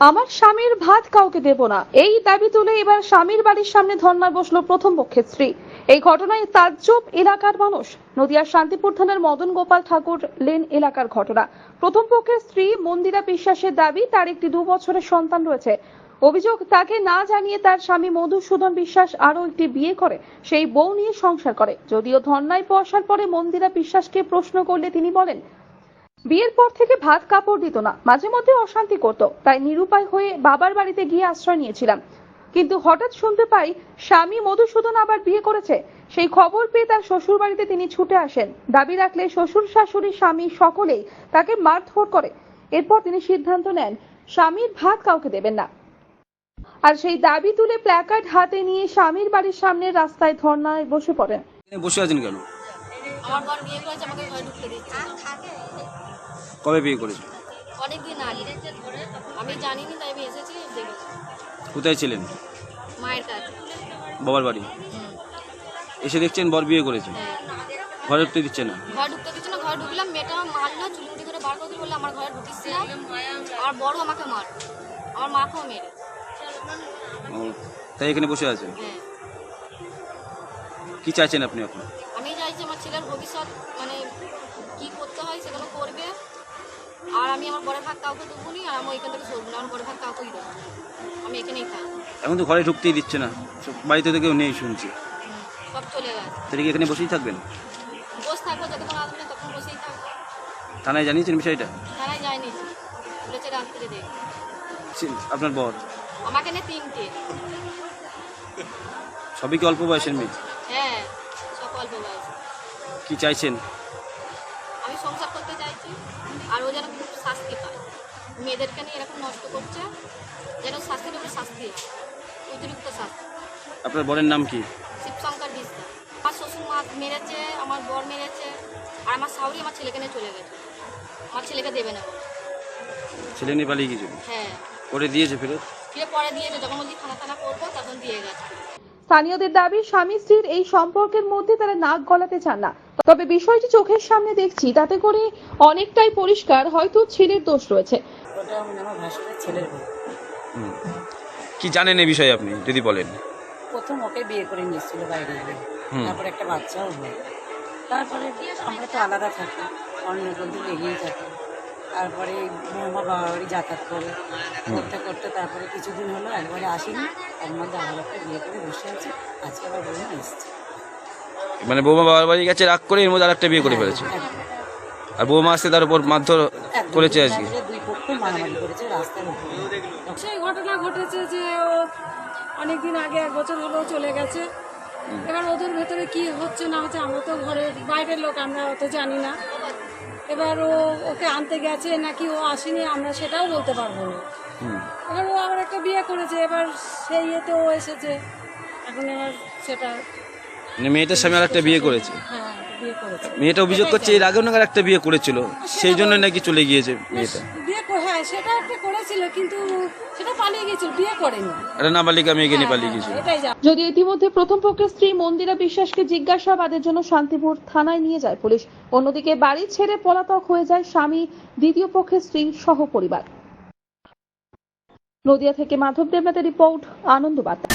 আমার স্বামীর ভাত কাউকে দেব না। এই দাবি তুলে এবার স্বামীর বাড়ির সামনে ধর্নায় বসল প্রথম পক্ষের স্ত্রী। এই ঘটনায় তাজ্জব এলাকার মানুষ। নদিয়ার শান্তিপুর থানার মদন গোপাল ঠাকুর লেন এলাকার ঘটনা। প্রথম পক্ষের স্ত্রী মন্দিরা বিশ্বাসের দাবি, তার একটি দু বছরের সন্তান রয়েছে। অভিযোগ, তাকে না জানিয়ে তার স্বামী মধুসূদন বিশ্বাস আরও একটি বিয়ে করে, সেই বউ নিয়ে সংসার করে। যদিও ধর্নায় বসার পরে মন্দিরা বিশ্বাসকে প্রশ্ন করলে তিনি বলেন বিয়ের পর থেকে ভাত কাপড় দিত না মাঝে মধ্যে অশান্তি করত। তাই নিরুপায় হয়ে বাবার বাড়িতে গিয়ে আশ্রয় নিয়েছিলাম। কিন্তু হঠাৎ শুনতে পাই স্বামী মধুসূদন আবার বিয়ে করেছে। সেই খবর পেয়ে তার শ্বশুর বাড়িতে তিনি ছুটে আসেন। দাবি রাখলে শ্বশুর শাশুড়ি স্বামী সকলেই তাকে মারধর করে। এরপর তিনি সিদ্ধান্ত নেন স্বামীর ভাত কাউকে দেবেন না। আর সেই দাবি তুলে প্ল্যাকার্ড হাতে নিয়ে স্বামীর বাড়ির সামনে রাস্তায় ধর্নায় বসে পড়েন। বসে আছেন কেন? আমার বর বিয়ে করেছে আমাকে ঘরে ঢুকতে দিচ্ছে। কবে বিয়ে করেছেন অনেকদিন আগে। আমি জানিনি তাই আমি এসেছি দেখেছি। কোথায় ছিলেন? মায়ের কাছে। বাবার বাড়ি? এসে দেখছেন বর বিয়ে করেছে? হ্যাঁ। ঘরে ঢুকতে দিচ্ছে না? ঘরে ঢুকতে দিচ্ছে না ঘরে ঢুকলাম মেয়েটা মারলো চুলুমুটি করে বার করে দিল বললে আমার ঘরে ঢুকিস না। আমার বড় আমাকে মার আমার মাকেও মেরে তাই এখানে বসে আছেন? হ্যাঁ। কি চাইছেন আপনি এখন? আমি আমার বড় ভাগ কাউকে দেবো নি আর আমি এখান থেকে সরবো না আমার বড় ভাগ কাউকেই দেবো আমি এখানেই থাকব। এখন তো ঘরে ঢুকতেই দিচ্ছে না। সব বাড়িতে তো কেউ নেই শুনছি। সব চলে গেছে। তাহলে কি এখানে বসেই থাকবেন? বসে থাকব যতক্ষণ আসবে না তখন বসেই থাকব। থানায় জানিয়েছেন বিষয়টা? থানায় যায়নি। বলেছে রাত থেকে দেখ আপনার বর? আমাকে নিয়ে তিনটে। সবই কি অল্প বয়সের মেয়ে? হ্যাঁ সব অল্প বয়স। কি চাইছেন? আমি সংসার চাইছি আর ও যেন খুব শাস্তি পায়। মেয়েদেরকে নিয়ে এরকম নষ্ট করছে যেন শাস্তির উপরে শাস্তি অতিরিক্ত শাস্তি। আপনার বরের নাম কি? শিবশঙ্কর বিশ্বাস। আমার শ্বশুর মা মেরেছে আমার বর মেরেছে আর আমার শাউরি আমার ছেলেকে নিয়ে চলে গেছে। আমার ছেলেকে দেবে না। ছেলে নিয়ে পালিয়ে গিয়েছিল হ্যাঁ। করে দিয়েছে ফেরত? ফিরে পরে দিয়েছে যখন বলছি থানা থানা করব তখন দিয়ে গেছে। স্থানীয়দের দাবি স্বামী স্ত্রীর এই সম্পর্কের মধ্যে তারা নাক গলাতে চান না। তবে বিষয়টি চোখের সামনে দেখছি তাতে করে অনেকটাই পরিষ্কার হয়তো ছেলের দোষ রয়েছে। কি জানেন এই বিষয়ে আপনি যদি বলেন? প্রথম ওকে বিয়ে করে নিয়ে এসেছিল বাইরে। তারপরে একটা বাচ্চাও হয়। তারপরে আমরা তো আলাদা থাকি অন্য বন্ধু লেগেই থাকি। তারপরে বৌমা বাবা বাড়ি যাতায়াত করে। করতে করতে তারপরে কিছুদিন হলো একবারে আসেনি। এর মধ্যে আবার একটা বিয়ে করে বসে আছে। আজকে আবার বৌমা এসছে। মানে বৌমা বাবার বাড়ি গেছে রাগ করে এর মধ্যে আরেকটা বিয়ে করে ফেলেছে। আর বৌমা আসতে তার উপর মারধর। করেছে আজকে। দুই পক্ষ মারামারি করেছে রাস্তার উপরে। সেই ঘটনা ঘটেছে যে ও অনেক দিন আগে এক বছর হলো চলে গেছে। এবার ওদের ভেতরে কি হচ্ছে না হচ্ছে আমরা তো ঘরের বাইরের লোক আমরা অত জানি না। এবার ও ওকে আনতে গেছে নাকি ও আসেনি আমরা সেটাও বলতে পারব না। এবার ও আবার একটা বিয়ে করেছে এবার সেই ইয়েতে ও এসেছে। এখন এবার সেটা মানে মেয়েটার সামনে আর একটা বিয়ে করেছে। হ্যাঁ। বিয়ে করেছে। মেয়েটা অভিযোগ করছে এর আগেও নাকি একটা বিয়ে করেছিল সেই জন্য নাকি চলে গিয়েছে মেয়েটা। বিয়ে করে হ্যাঁ সেটা একটা করেছিল কিন্তু সেটা পালিয়ে গেছিল বিয়ে করেনি। একটা নাবালিকা মেয়েকে নিয়ে পালিয়ে গিয়েছিল এটাই যা। যদি ইতিমধ্যে প্রথম পক্ষের স্ত্রী মন্দিরা বিশ্বাসকে জিজ্ঞাসাবাদের জন্য শান্তিপুর থানায় নিয়ে যায় পুলিশ। অন্যদিকে বাড়ি ছেড়ে পলাতক হয়ে যায় স্বামী দ্বিতীয় পক্ষের স্ত্রী সহ পরিবার। নদিয়া থেকে মাধব দেবনাথের রিপোর্ট আনন্দ বার্তা